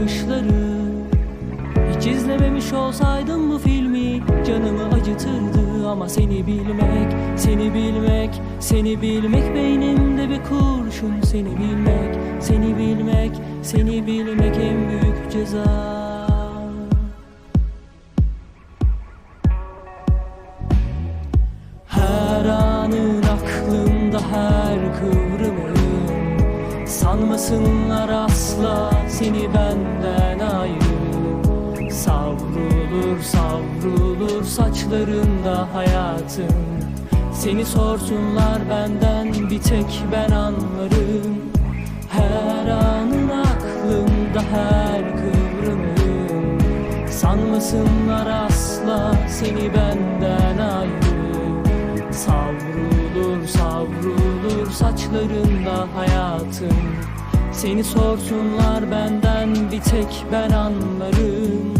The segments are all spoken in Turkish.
bakışları. Hiç izlememiş olsaydım bu filmi Canımı acıtırdı. Ama seni bilmek Seni bilmek, seni bilmek Beynimde bir kurşun. Seni bilmek Seni bilmek, seni bilmek en büyük ceza. Her anın aklımda her kıvrımı Sanmasınlar asla seni benden ayrı. Savrulur savrulur saçlarında hayatım Seni sorsunlar benden bir tek ben anlarım. Her anın aklımda her kıvrımın Sanmasınlar asla seni benden savrulur saçlarında hayatım. Seni sorsunlar benden bir tek ben anlarım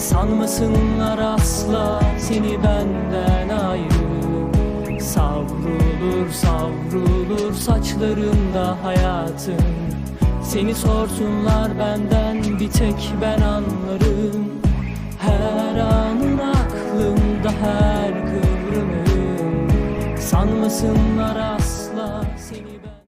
Sanmasınlar asla seni benden ayrı. Savrulur savrulur saçlarında hayatım Seni sorsunlar benden bir tek ben anlarım. Her anın aklımda her kıvrımın Sanmasınlar asla